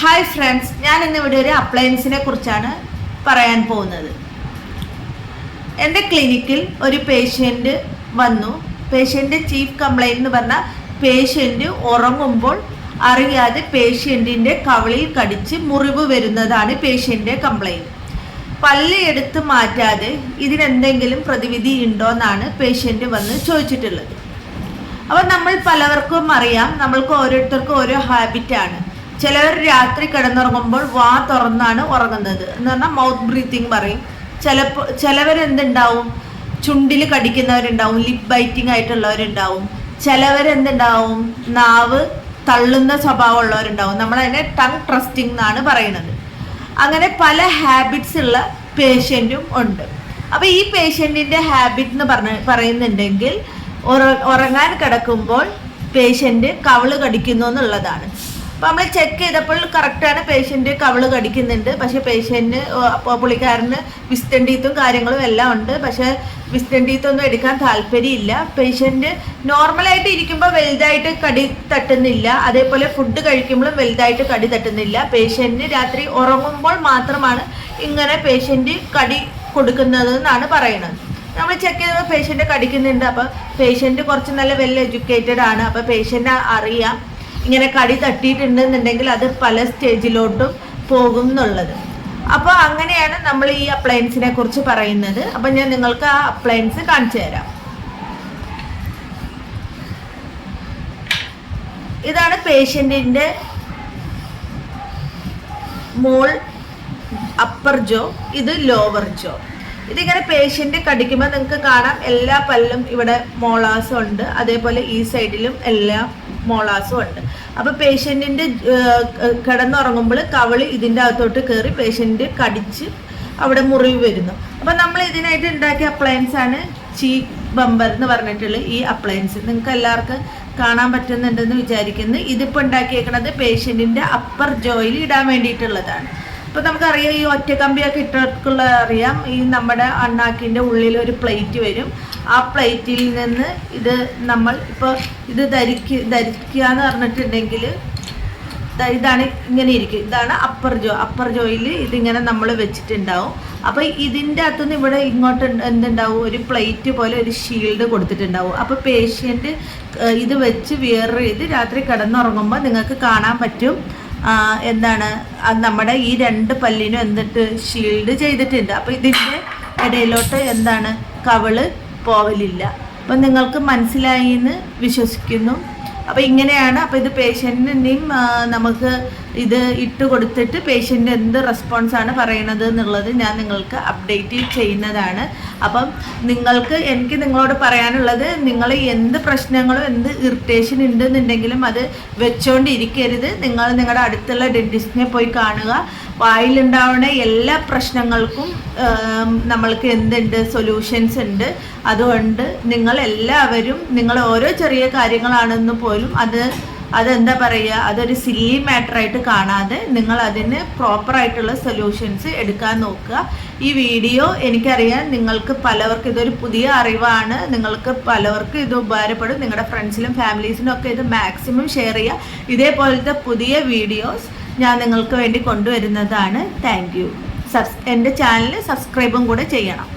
Hi friends ഞാൻ ഇന്ന് ഇവിടെ ഒരു അപ്ലയൻസിനെ കുറിച്ചാണ് പറയാൻ പോകുന്നത്. എന്റെ ക്ലിനിക്കിൽ ഒരു പേഷ്യന്റ് വന്നു. പേഷ്യന്റെ ചീഫ് കംപ്ലൈന്റ് എന്ന് പറഞ്ഞാൽ പേഷ്യന്റ് ഉറങ്ങുമ്പോൾ അറിയാതെ പേഷ്യന്റിന്റെ കവിളിൽ കടിച്ച് മുറിവ് വരുന്നതാണ് പേഷ്യന്റെ കംപ്ലൈന്റ് പല്ല് എടുത്ത് മാറ്റാതെ ഇതിനെന്തെങ്കിലും പ്രതിവിധി ഉണ്ടോ എന്നാണ് പേഷ്യന്റ് വന്ന് ചോദിച്ചിട്ടുള്ളത്. അപ്പോൾ നമ്മൾ പലവർക്കും അറിയാം നമ്മൾക്ക് ഓരോരുത്തർക്കും ഓരോ ഹാബിറ്റാണ് ചിലവർ രാത്രി കിടന്നുറങ്ങുമ്പോൾ വാ തുറന്നാണ് ഉറങ്ങുന്നത്. എന്ന് പറഞ്ഞാൽ മൗത്ത് ബ്രീത്തിങ് പറയും. ചിലപ്പോൾ ചിലവരെന്തുണ്ടാവും? ചുണ്ടിൽ കടിക്കുന്നവരുണ്ടാവും ലിപ് ബൈറ്റിംഗ് ആയിട്ടുള്ളവരുണ്ടാവും. ചിലവരെന്തുണ്ടാവും? നാവ് തള്ളുന്ന സ്വഭാവമുള്ളവരുണ്ടാവും. നമ്മളതിനെ ടങ് ട്രസ്റ്റിംഗ് എന്നാണ് പറയുന്നത്. അങ്ങനെ പല ഹാബിറ്റ്സ് ഉള്ള പേഷ്യന്റും ഉണ്ട്. അപ്പോൾ ഈ പേഷ്യന്റിന്റെ ഹാബിറ്റ് എന്ന് പറഞ്ഞ പറയുന്നുണ്ടെങ്കിൽ ഉറ- ഉറങ്ങാൻ കിടക്കുമ്പോൾ പേഷ്യന്റ് കവൾ കടിക്കുന്നു എന്നുള്ളതാണ്. അപ്പോൾ നമ്മൾ ചെക്ക് ചെയ്തപ്പോൾ കറക്റ്റാണ് പേഷ്യന്റ് കവൾ കടിക്കുന്നുണ്ട്. പക്ഷേ പേഷ്യന്റ് അപ്പോൾ പുള്ളിക്കാരന് വിസ്റ്റൻ ടീത്തും കാര്യങ്ങളും എല്ലാം ഉണ്ട്. പക്ഷേ വിസ്റ്റൻ ടീത്തൊന്നും എടുക്കാൻ താല്പര്യമില്ല. പേഷ്യന്റ് നോർമലായിട്ട് ഇരിക്കുമ്പോൾ വലുതായിട്ട് കടി തട്ടുന്നില്ല. അതേപോലെ ഫുഡ് കഴിക്കുമ്പോഴും വലുതായിട്ട് കടി തട്ടുന്നില്ല. പേഷ്യന്റ് രാത്രി ഉറങ്ങുമ്പോൾ മാത്രമാണ് ഇങ്ങനെ പേഷ്യന്റ് കടി കൊടുക്കുന്നത് എന്നാണ് പറയുന്നത്. നമ്മൾ ചെക്ക് ചെയ്തപ്പോൾ പേഷ്യന്റ് കടിക്കുന്നുണ്ട്. അപ്പോൾ പേഷ്യന്റ് കുറച്ച് നല്ല വെൽ എഡ്യൂക്കേറ്റഡ് ആണ്. അപ്പോൾ പേഷ്യന്റ് അറിയാം. ഇങ്ങനെ കടി തട്ടിയിട്ടുണ്ട് എന്നുണ്ടെങ്കിൽ അത് പല സ്റ്റേജിലോട്ടും പോകും എന്നുള്ളത്. അപ്പോൾ അങ്ങനെയാണ് നമ്മൾ ഈ അപ്ലയൻസിനെ കുറിച്ച് പറയുന്നത്. അപ്പം ഞാൻ നിങ്ങൾക്ക് ആ അപ്ലയൻസ് കാണിച്ചു തരാം. ഇതാണ് പേഷ്യന്റിന്റെ മോൾ അപ്പർ ജോ ഇത് ലോവർ ജോ ഇതിങ്ങനെ പേഷ്യന്റ് കടിക്കുമ്പോൾ നിങ്ങൾക്ക് കാണാം എല്ലാ പല്ലും ഇവിടെ മോളാസും ഉണ്ട്. അതേപോലെ ഈ സൈഡിലും എല്ലാ മോളാസും ഉണ്ട്. അപ്പോൾ പേഷ്യന്റിന്റെ കിടന്നുറങ്ങുമ്പോൾ കവളി ഇതിന്റെ അകത്തോട്ട് കയറി പേഷ്യന്റ് കടിച്ച് അവിടെ മുറിവ് വരുന്നു. അപ്പോൾ നമ്മൾ ഇതിനായിട്ട് ഉണ്ടാക്കിയ അപ്ലയൻസ് ആണ് ചീ ബമ്പർ എന്ന് പറഞ്ഞിട്ടുള്ള ഈ അപ്ലയൻസ് നിങ്ങൾക്ക് എല്ലാവർക്കും കാണാൻ പറ്റുന്നുണ്ടെന്ന് വിചാരിക്കുന്നു. ഇതിപ്പോൾ ഉണ്ടാക്കിയേക്കുന്നത് പേഷ്യന്റിന്റെ അപ്പർ ജോയിൽ ഇടാൻ വേണ്ടിയിട്ടുള്ളതാണ്. ഇപ്പോൾ നമുക്കറിയാം ഈ ഒറ്റ കമ്പിയൊക്കെ ഇട്ടവർക്കുള്ള അറിയാം. ഈ നമ്മുടെ അണ്ണാക്കിന്റെ ഉള്ളിൽ ഒരു പ്ലേറ്റ് വരും. ആ പ്ലേറ്റിൽ നിന്ന് ഇത് നമ്മൾ ഇപ്പോൾ ഇത് ധരിക്കുക ധരിക്കുക എന്ന് പറഞ്ഞിട്ടുണ്ടെങ്കിൽ ഇതാണ് ഇങ്ങനെ ഇരിക്കും. ഇതാണ് അപ്പർ ജോ അപ്പർ ജോയിൽ ഇതിങ്ങനെ നമ്മൾ വെച്ചിട്ടുണ്ടാവും. അപ്പോൾ ഇതിന്റെ അകത്തുനിന്ന് ഇവിടെ ഇങ്ങോട്ട് എന്ത് എന്തുണ്ടാവും? ഒരു പ്ലേറ്റ് പോലെ ഒരു ഷീൽഡ് കൊടുത്തിട്ടുണ്ടാവും. അപ്പോൾ പേഷ്യന്റ് ഇത് വെച്ച് വിയർ ചെയ്ത് രാത്രി കിടന്നുറങ്ങുമ്പോൾ നിങ്ങൾക്ക് കാണാൻ പറ്റും. എന്താണ് നമ്മുടെ ഈ രണ്ട് പല്ലിനും എന്നിട്ട് ഷീൽഡ് ചെയ്തിട്ടുണ്ട്. അപ്പോൾ ഇതിന്റെ ഇടയിലോട്ട് എന്താണ് കവൾ പോവലില്ല. അപ്പം നിങ്ങൾക്ക് മനസ്സിലായി എന്ന് വിശ്വസിക്കുന്നു. അപ്പോൾ ഇങ്ങനെയാണ് അപ്പോൾ ഇത് പേഷ്യന്റിന്റെയും നമുക്ക് ഇത് ഇട്ട് കൊടുത്തിട്ട് പേഷ്യന്റ് എന്ത് റെസ്പോൺസാണ് പറയണത് എന്നുള്ളത് ഞാൻ നിങ്ങൾക്ക് അപ്ഡേറ്റ് ചെയ്യുന്നതാണ്. അപ്പം നിങ്ങൾക്ക് എനിക്ക് നിങ്ങളോട് പറയാനുള്ളത് നിങ്ങൾ എന്ത് പ്രശ്നങ്ങളും എന്ത് ഇറിറ്റേഷൻ ഉണ്ടെന്നുണ്ടെങ്കിലും അത് വെച്ചോണ്ടിരിക്കരുത്. നിങ്ങൾ നിങ്ങളുടെ അടുത്തുള്ള ഡെന്റിസ്റ്റിനെ പോയി കാണുക. വായിലുണ്ടാവുന്ന എല്ലാ പ്രശ്നങ്ങൾക്കും നമ്മൾക്ക് എന്തുണ്ട്? സൊല്യൂഷൻസ് ഉണ്ട്. അതുകൊണ്ട് നിങ്ങൾ എല്ലാവരും നിങ്ങൾ ഓരോ ചെറിയ കാര്യങ്ങളാണെന്ന് പോലും അത് അതെന്താ പറയുക? അതൊരു സില്ലി മാറ്ററായിട്ട് കാണാതെ നിങ്ങൾ അതിന് പ്രോപ്പറായിട്ടുള്ള സൊല്യൂഷൻസ് എടുക്കാൻ നോക്കുക. ഈ വീഡിയോ എനിക്കറിയാം നിങ്ങൾക്ക് പലവർക്ക് ഇതൊരു പുതിയ അറിവാണ്. നിങ്ങൾക്ക് പലവർക്ക് ഇത് ഉപകാരപ്പെടും. നിങ്ങളുടെ ഫ്രണ്ട്സിലും ഫാമിലീസിനും ഒക്കെ ഇത് മാക്സിമം ഷെയർ ചെയ്യുക. ഇതേപോലത്തെ പുതിയ വീഡിയോസ് ഞാൻ നിങ്ങൾക്ക് വേണ്ടി കൊണ്ടുവരുന്നതാണ്. താങ്ക് യു സബ്സ് എന്റെ ചാനൽ സബ്സ്ക്രൈബും കൂടെ ചെയ്യണം.